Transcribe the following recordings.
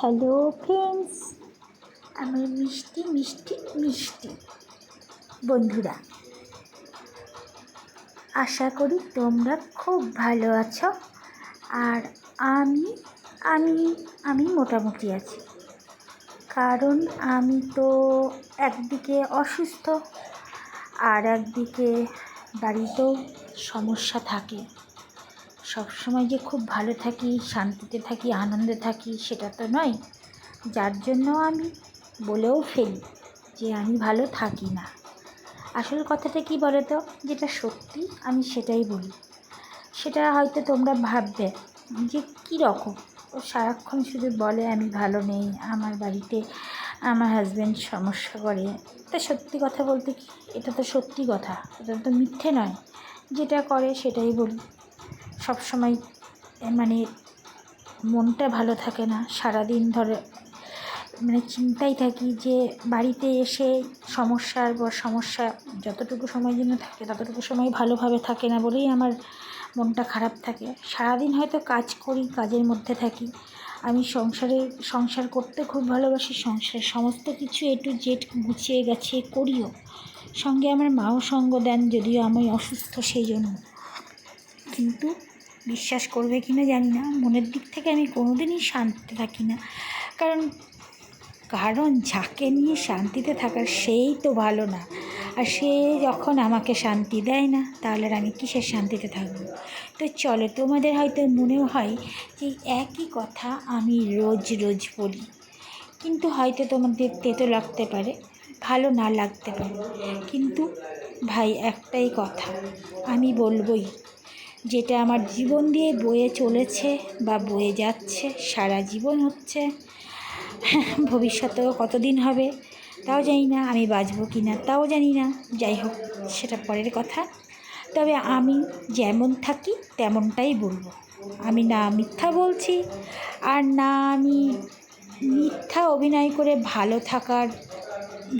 Hello friends আমার মিষ্টি মিষ্টি মিষ্টি। বন্ধুরা, আশা করি তোমরা খুব ভালো আছো। আর আমি আমি আমি মোটামুটি আছি। কারণ আমি তো একদিকে অসুস্থ, আর একদিকে বাড়িতেও সমস্যা থাকে। সবসময় যে খুব ভালো থাকি, শান্তিতে থাকি, আনন্দে থাকি, সেটা তো নয়। যার জন্য আমি বলেও ফেলি যে আমি ভালো থাকি না। আসল কথাটা কি বলো তো যেটা সত্যি আমি সেটাই বলি। সেটা হয়তো তোমরা ভাববে যে কী রকম? ও সারাক্ষণ শুধু বলে, আমি ভালো নেই, আমার বাড়িতে আমার হাজব্যান্ড সমস্যা করে। তা সত্যি কথা বলতে কি? এটা তো সত্যি কথা, এটা তো মিথ্যে নয়। যেটা করে সেটাই বলি। সব সময় মানে মনটা ভালো থাকে না। সারাদিন ধরে মানে চিন্তায় থাকি যে, বাড়িতে এসে সমস্যার পর সমস্যা, যতটুকু সময় জন্য থাকে, ততটুকু সময় ভালোভাবে থাকে না বলেই আমার মনটা খারাপ থাকে। সারাদিন হয়তো কাজ করি, কাজের মধ্যে থাকি। আমি সংসারে, সংসার করতে খুব ভালোবাসি সংসার সমস্ত কিছু এ টু জেড গুছিয়ে গেছে করিও। সঙ্গে আমার মাও সঙ্গ দেন, যদিও আমি অসুস্থ সেই জন্য। কিন্তু বিশ্বাস করবে কি না জানি না। মনের দিক থেকে আমি কোনো দিনই শান্তিতে থাকি না। কারণ কারণ যাকে নিয়ে শান্তিতে থাকার সেই তো ভালো না। আর সে যখন আমাকে শান্তি দেয় না, তাহলে আমি কিসের শান্তিতে থাকব? তো চলো, তোমাদের হয়তো মনেও হয় যে একই কথা আমি রোজ রোজ বলি। কিন্তু হয়তো তোমাদের তেতো লাগতে পারে, ভালো না লাগতে পারে। কিন্তু ভাই, একটাই কথা, আমি বলবই যেটা আমার জীবন দিয়ে বয়ে চলেছে বা বয়ে যাচ্ছে, সারা জীবন হচ্ছে। ভবিষ্যতেও কতদিন হবে তাও জানি না, আমি বাঁচবো কি না তাও জানি না। যাই হোক, সেটা পরের কথা। তবে আমি যেমন থাকি তেমনটাই বলব। আমি না মিথ্যা বলছি আর না আমি মিথ্যা অভিনয় করে ভালো থাকার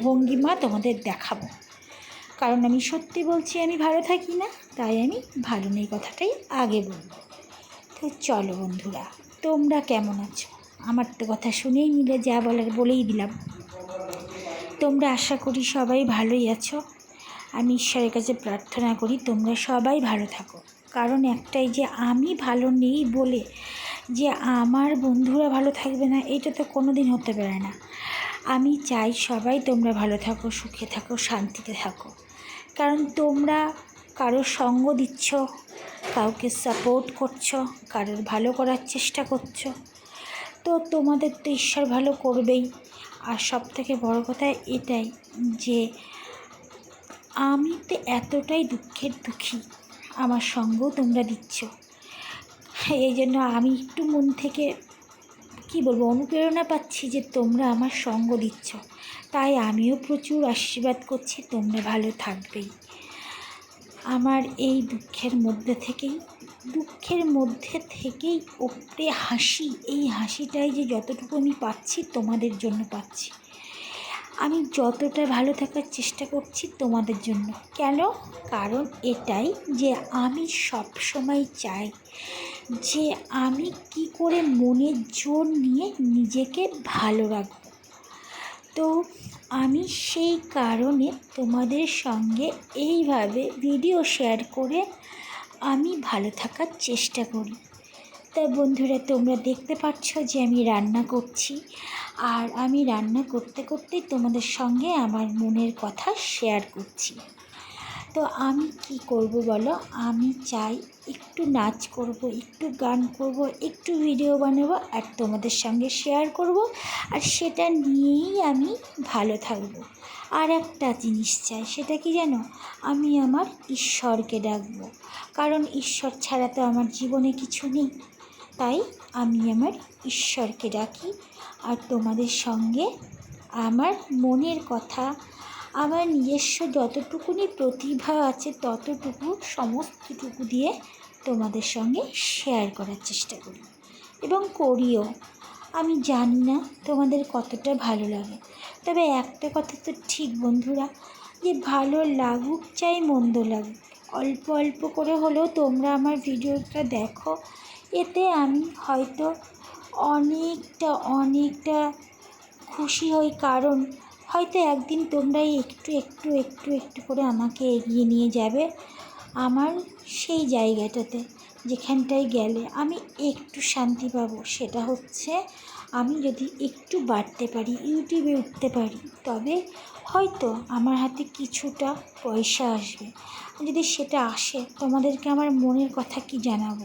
ভঙ্গিমা তোমাদের দেখাবো। কারণ আমি সত্যি বলছি আমি ভালো থাকি না, তাই আমি ভালো নেই কথাটাই আগে বলব। তো চলো বন্ধুরা, তোমরা কেমন আছো? আমার তো কথা শুনেই নিলে, যা বলার বলেই দিলাম। তোমরা আশা করি সবাই ভালোই আছো। আমি ঈশ্বরের কাছে প্রার্থনা করি তোমরা সবাই ভালো থাকো। কারণ একটাই যে আমি ভালো নেই বলে যে আমার বন্ধুরা ভালো থাকবে না, এটা তো কোনো দিন হতে পারে না। আমি চাই সবাই তোমরা ভালো থাকো, সুখে থাকো, শান্তিতে থাকো। কারণ তোমরা কারোর সঙ্গ দিচ্ছ, কাউকে সাপোর্ট করছ, কারোর ভালো করার চেষ্টা করছ। তো তোমাদের তো ঈশ্বর ভালো করবেই। আর সব থেকে বড়ো কথা এটাই যে আমি তো এতটাই দুঃখের দুঃখী, আমার সঙ্গও তোমরা দিচ্ছ। এই জন্য আমি একটু মন থেকে কী বলব, অনুপ্রেরণা পাচ্ছি যে তোমরা আমার সঙ্গ দিচ্ছ। তাই আমিও প্রচুর আশীর্বাদ করছি, তোমরা ভালো থাকবেই আমার এই দুঃখের মধ্যে থেকেই, দুঃখের মধ্যে থেকেই ওপরে হাসি, এই হাসিটাই যে যতটুকু আমি পাচ্ছি, তোমাদের জন্য পাচ্ছি। আমি যতটা ভালো থাকার চেষ্টা করছি তোমাদের জন্য। কেন? কারণ এটাই যে আমি সব সময় চাই যে আমি কি করে মনের জোর নিয়ে নিজেকে ভালো রাখব। তো আমি সেই কারণে তোমাদের সঙ্গে এইভাবে ভিডিও শেয়ার করে আমি ভালো থাকার চেষ্টা করি। তা বন্ধুরা, তোমরা দেখতে পাচ্ছ যে আমি রান্না করছি। আর আমি রান্না করতে করতে তোমাদের সঙ্গে আমার মনের কথা শেয়ার করছি। তো আমি কি করব বলো? আমি চাই একটু নাচ করব, একটু গান করব, একটু ভিডিও বানাবো আর তোমাদের সঙ্গে শেয়ার করব আর সেটা নিয়েই আমি ভালো থাকব। আর একটা জিনিস চাই, সেটা কি জানো? আমি আমার ঈশ্বরকে ডাকবো। কারণ ঈশ্বর ছাড়া তো আমার জীবনে কিছু নেই। তাই আমি আমার ঈশ্বরকে ডাকি আর তোমাদের সঙ্গে আমার মনের কথা আমার নিজস্ব যতটুকুনি প্রতিভা আছে, ততটুকু, সমস্তটুকু দিয়ে তোমাদের সঙ্গে শেয়ার করার চেষ্টা করি। এবং করিও। আমি জানি না তোমাদের কতটা ভালো লাগে। তবে একটা কথা তো ঠিক বন্ধুরা, যে ভালো লাগুক চাই মন্দ লাগুক। অল্প অল্প করে হলেও তোমরা আমার ভিডিওটা দেখো। এতে আমি হয়তো অনেকটা অনেকটা খুশি হই। কারণ হয়তো একদিন তোমরাই একটু একটু একটু একটু করে আমাকে এগিয়ে নিয়ে যাবে আমার সেই জায়গাটাতে যেখানটায় গেলে আমি একটু শান্তি পাবো। সেটা হচ্ছে আমি যদি একটু বাড়তে পারি, ইউটিউবে উঠতে পারি, তবে হয়তো আমার হাতে কিছুটা পয়সা আসবে। যদি সেটা আসে, তোমাদেরকে আমার মনের কথা কি জানাব?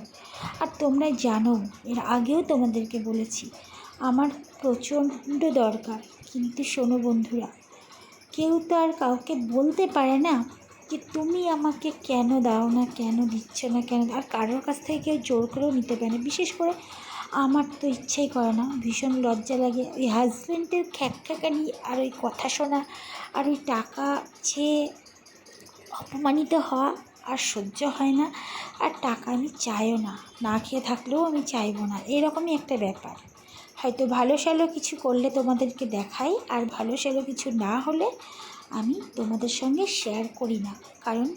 আর তোমরা জানো, এর আগেও তোমাদেরকে বলেছি, আমার প্রচণ্ড দরকার। কিন্তু শোনো বন্ধুরা, কেউ তো আর কাউকে বলতে পারে না যে তুমি আমাকে কেন দাও না, কেন দিচ্ছ না, কেন আর কারোর কাছ থেকে কেউ জোর করেও নিতে পারে না। বিশেষ করে আমার তো ইচ্ছেই করে না। ভীষণ লজ্জা লাগে। ওই হাজব্যান্ডের খ্যাকখ্যাকানি আর ওই কথা শোনা আর ওই টাকা চেয়ে অপমানিত হওয়া আর সহ্য হয় না। আর টাকা আমি চাইও না। না খেয়ে থাকলেও আমি চাইব না। এরকমই একটা ব্যাপার। হয়তো ভালো সালো কিছু করলে তোমাদেরকে দেখাই আর ভালো সালো কিছু না হলে আমি তোমাদের সঙ্গে শেয়ার করি না। কারণ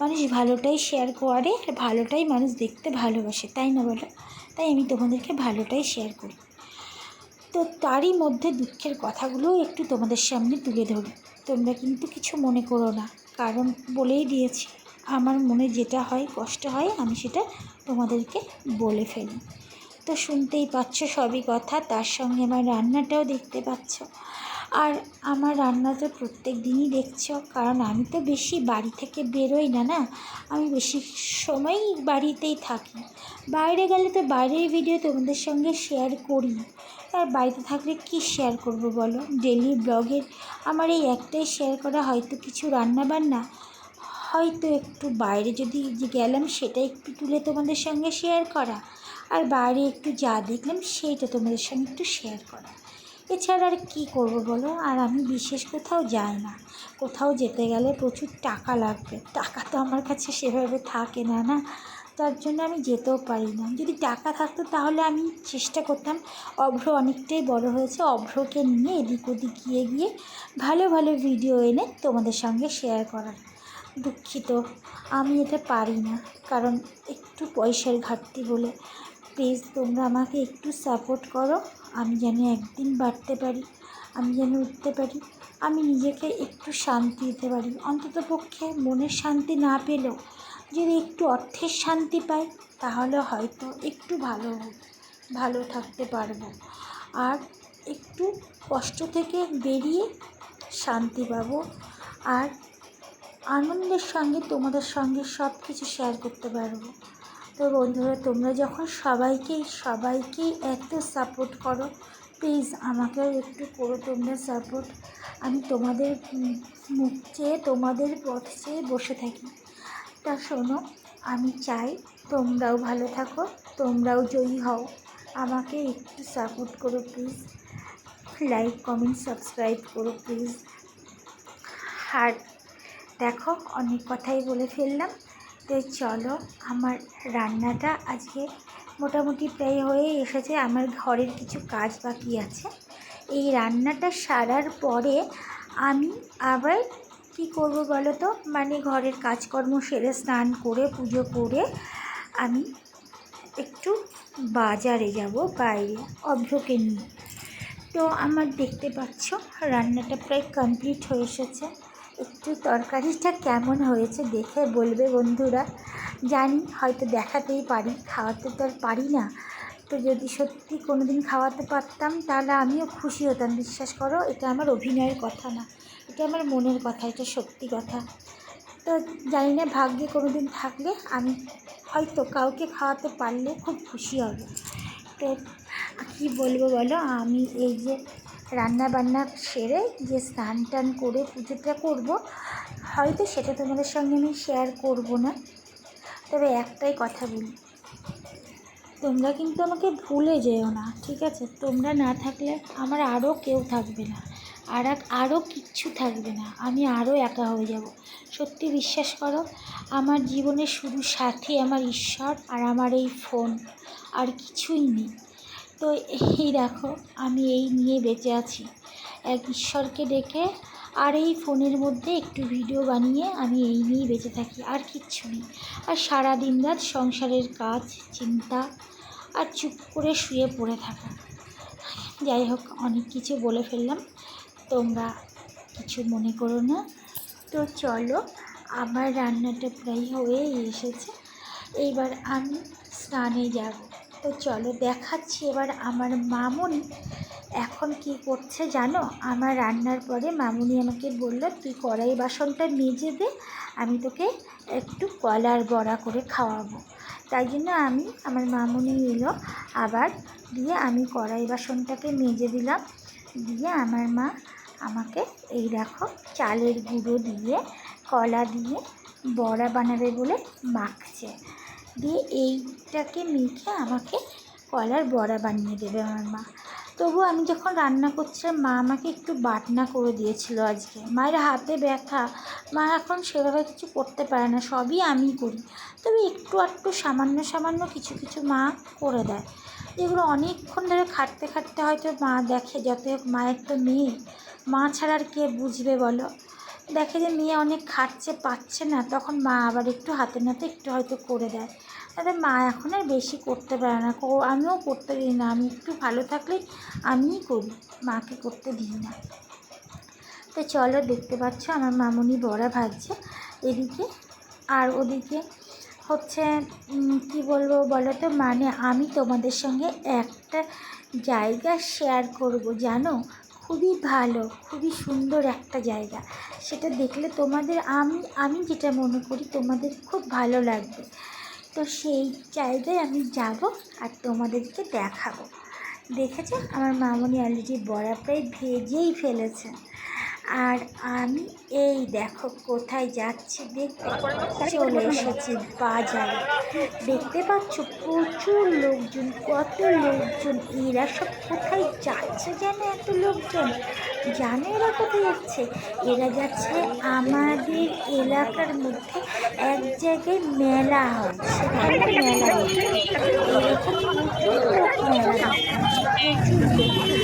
মানুষ ভালোটাই শেয়ার করে আর ভালোটাই মানুষ দেখতে ভালোবাসে, তাই না বলো? তাই আমি তোমাদেরকে ভালোটাই শেয়ার করি। তো তারই মধ্যে দুঃখের কথাগুলোও একটু তোমাদের সামনে তুলে ধরি। তোমরা কিন্তু কিছু মনে করো না, কারণ বলেই দিয়েছি, আমার মনে যেটা হয়, কষ্ট হয়, আমি সেটা তোমাদেরকে বলে ফেলি। তো শুনতেই পাচ্ছ সবই কথা, তার সঙ্গে আমার রান্নাটাও দেখতে পাচ্ছ। আর আমার রান্না তো প্রত্যেক দিনই দেখছ, কারণ আমি তো বেশি বাড়ি থেকে বেরোই না না? আমি বেশি সময়ই বাড়িতেই থাকি। বাইরে গেলে তো বাইরের ভিডিও তোমাদের সঙ্গে শেয়ার করি আর বাড়িতে থাকলে কি শেয়ার করব বলো? ডেলি ব্লগের আমার এই একটাই শেয়ার করা হয়তো কিছু রান্না বান্না হয়তো একটু বাইরে যদি গেলাম সেটা একটু তুলে তোমাদের সঙ্গে শেয়ার করা। আর বাইরে একটু যা দেখলাম সেইটা তোমাদের সঙ্গে একটু শেয়ার করা এছাড়া আর কী করব বলো? আর আমি বিশেষ কোথাও যাই না। কোথাও যেতে গেলে প্রচুর টাকা লাগবে। টাকা তো আমার কাছে সেভাবে থাকে না না? তার জন্য আমি যেতেও পারি না। যদি টাকা থাকতো তাহলে আমি চেষ্টা করতাম। অভ্র অনেকটাই বড় হয়েছে। অভ্রকে নিয়ে এদিক ওদিক গিয়ে গিয়ে ভালো ভালো ভিডিও এনে তোমাদের সঙ্গে শেয়ার করার। দুঃখিত, আমি এটা পারি না। কারণ একটু পয়সার ঘাটতি বলে প্লিজ তোমরা আমাকে একটু সাপোর্ট করো। আমি যেন একদিন বাড়তে পারি, আমি যেন উঠতে পারি, আমি নিজেকে একটু শান্তি দিতে পারি। অন্তত পক্ষে মনের শান্তি না পেলেও যদি একটু অর্থের শান্তি পাই, তাহলে হয়তো একটু ভালো ভালো থাকতে পারব। আর একটু কষ্ট থেকে বেরিয়ে শান্তি পাবো। আর আনন্দের সঙ্গে তোমাদের সঙ্গে সব কিছু শেয়ার করতে পারব। তো বন্ধুরা, তোমরা যখন সবাইকেই সবাইকেই এত সাপোর্ট করো প্লিজ আমাকেও একটু করো তোমরা সাপোর্ট আমি তোমাদের মুখ চেয়ে, তোমাদের পথ চেয়ে বসে থাকি। তা শোনো, আমি চাই তোমরাও ভালো থাকো, তোমরাও জয়ী হও। আমাকে একটু সাপোর্ট করো প্লিজ লাইক কমেন্ট সাবস্ক্রাইব করো প্লিজ আর দেখো, অনেক কথাই বলে ফেললাম। তো চলো, আমার রান্নাটা আজকে মোটামুটি প্রায় হয়ে এসেছে। আমার ঘরের কিছু কাজ বাকি আছে। এই রান্নাটা সারার পরে আমি আবার কি করব বলো তো? মানে ঘরের কাজকর্ম সেরে স্নান করে, পুজো করে আমি একটু বাজারে যাব বাইরে, অভ্রকে নিয়ে। তো আমার দেখতে পাচ্ছ, রান্নাটা প্রায় কমপ্লিট হয়ে এসেছে। একটু তরকারিটা কেমন হয়েছে দেখে বলবে বন্ধুরা। জানি, হয়তো দেখাতেই পারি, খাওয়াতে তো আর পারি না। তো যদি সত্যি কোনো দিন খাওয়াতে পারতাম, তাহলে আমিও খুশি হতাম। বিশ্বাস করো, এটা আমার অভিনয়ের কথা না। এটা আমার মনের কথা, এটা সত্যি কথা। তো জানি না, ভাগ্যে কোনো দিন থাকলে আমি হয়তো কাউকে খাওয়াতে পারলে খুব খুশি হবে। তো কী বলব বলো, আমি এই যে রান্না বান্না সেরে যে স্নান টান করে পুজোটা করব। হয়তো সেটা তোমাদের সঙ্গে আমি শেয়ার করব না। তবে একটাই কথা বলি, তোমরা কিন্তু আমাকে ভুলে যেও না, ঠিক আছে? তোমরা না থাকলে আমার আরও কেউ থাকবে না, আর এক আরও কিচ্ছু থাকবে না, আমি আরও একা হয়ে যাব। সত্যি বিশ্বাস করো, আমার জীবনের শুধু সাথী, আমার ঈশ্বর আর আমার এই ফোন আর কিছুই নেই। তো এই দেখো, আমি এই নিয়ে বেঁচে আছি। এক ঈশ্বরকে ডেকে আর এই ফোনের মধ্যে একটু ভিডিও বানিয়ে আমি এই নিয়েই বেঁচে থাকি, আর কিচ্ছু নেই। আর সারা দিন রাত সংসারের কাজ, চিন্তা, আর চুপ করে শুয়ে পড়ে থাকা। যাই হোক, অনেক কিছু বলে ফেললাম। তোমরা কিছু মনে করো না। তো চলো, আমার রান্নাটা প্রায় হয়েই এসেছে। এইবার আমি স্নানে যাব। তো চলো দেখাচ্ছি এবার আমার মামুনি এখন কি করছে জানো? আমার রান্নার পরে মামুনি আমাকে বলল, তুই কড়াই বাসনটা মেজে দে, আমি তোকে একটু কলার বড়া করে খাওয়াবো। তাই জন্য আমি, আমার মামুনি এলো, আবার দিয়ে আমি কড়াই বাসনটাকে মেজে দিলাম। দিয়ে আমার মা আমাকে এই দেখো চালের গুঁড়ো দিয়ে কলা দিয়ে বড়া বানাবে বলে মাখছে। দিয়ে এইটাকে মেখে আমাকে কলার বড়া বানিয়ে দেবে আমার মা। তবু আমি যখন রান্না করছিলাম, মা আমাকে একটু বাটনা করে দিয়েছিল আজকে। মায়ের হাতে ব্যথা, মা এখন সেভাবে কিছু করতে পারে না, সবই আমি করি। তবে একটু একটু সামান্য সামান্য কিছু কিছু মা করে দেয়। যেগুলো অনেকক্ষণ ধরে খাটতে খাটতে হয়তো মা দেখে, যত হোক মায়ের তো মেয়ে মা ছাড়া আর কে বুঝবে বলো? দেখে যে মেয়ে অনেক খাটছে পাচ্ছে না, তখন মা আবার একটু হাতে নাতে একটু হয়তো করে দেয়। তাতে মা এখন আর বেশি করতে পারে না। আমিও করতে দিই না। আমি একটু ভালো থাকলেই আমিই করি, মাকে করতে দিই না। তো চলো, দেখতে পাচ্ছ আমার মামুনি বড়া ভাজছে। এদিকে আর ওদিকে হচ্ছে কি বলব বলো তো? মানে আমি তোমাদের সঙ্গে একটা জায়গা শেয়ার করব, জানো? খুবই ভালো, খুবই সুন্দর একটা জায়গা। সেটা দেখলে তোমাদের আমি আমি যেটা মনে করি তোমাদের খুব ভালো লাগবে। তো সেই জায়গায় আমি যাব আর তোমাদেরকে দেখাবো। দেখেছ? আমার মামনি অলরেডি বড়া প্রায় ভেজেই ফেলেছে। আর আমি এই দেখো কোথায় যাচ্ছি, দেখতে চলে এসেছি বাজারে। দেখতে পাচ্ছ প্রচুর লোকজন, কত লোকজন, এরা সব কোথায় যাচ্ছে যেন এত লোকজন? জানে এরা কোথায় যাচ্ছে? এরা যাচ্ছে আমাদের এলাকার মধ্যে এক জায়গায় মেলা হয় সেখানে মেলা হচ্ছে। এরকম প্রচুর লোক মেলা প্রচুর লোক।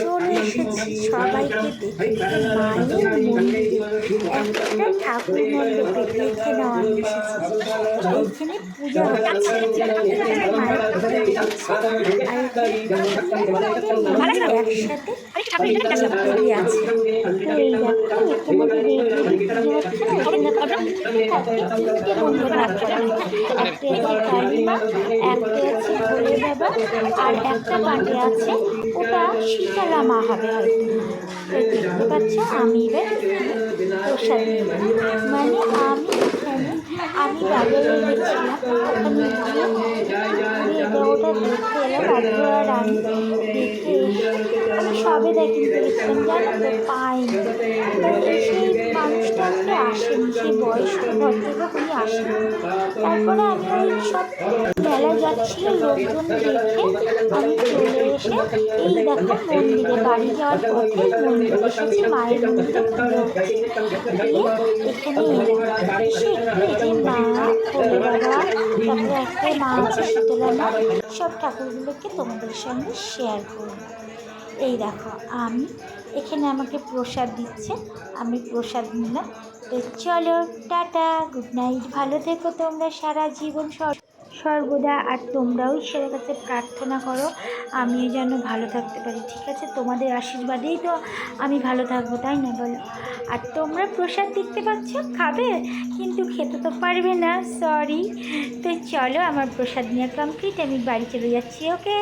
চলে এসেছি। সবাইকে দেখে দেখে মায়ের মন্দিরে। একটা ঠাকুর মণ্ডপে দেখে নেওয়া এখানে পুজো একটা আর একটা পাটে আছে। ওটা শীতলা মা হবে হয়তো দেখতে পাচ্ছ আমি এবার মানে আমি আমি আমি সবে দেখি, দেখলাম জানো তো পাইনি। সেই তারপরে আমি ওই সব বাড়ি যাওয়ার পথে মন্দিরে এসেছি, মায়ের মন্দিরে এখানে মা একটা মা আছে শীতলা সব ঠাকুরগুলোকে তোমাদের সঙ্গে শেয়ার করব। এই দেখো, আমি এখানে আমাকে প্রসাদ দিচ্ছে। আমি প্রসাদ নিলাম। তো চলো, টাটা, গুড নাইট, ভালো থেকো তোমরা সারা জীবন। সর সর্বদা, আর তোমরাও ঈশ্বরের কাছে প্রার্থনা করো, আমিও যেন ভালো থাকতে পারি, ঠিক আছে? তোমাদের আশীর্বাদেই তো আমি ভালো থাকব, তাই না বলো? আর তোমরা প্রসাদ দেখতে পাচ্ছ? খাবে? কিন্তু খেতে তো পারবে না সরি তো চলো, আমার প্রসাদ নিয়ে কমপ্লিট আমি বাড়ি চলে যাচ্ছি ওকে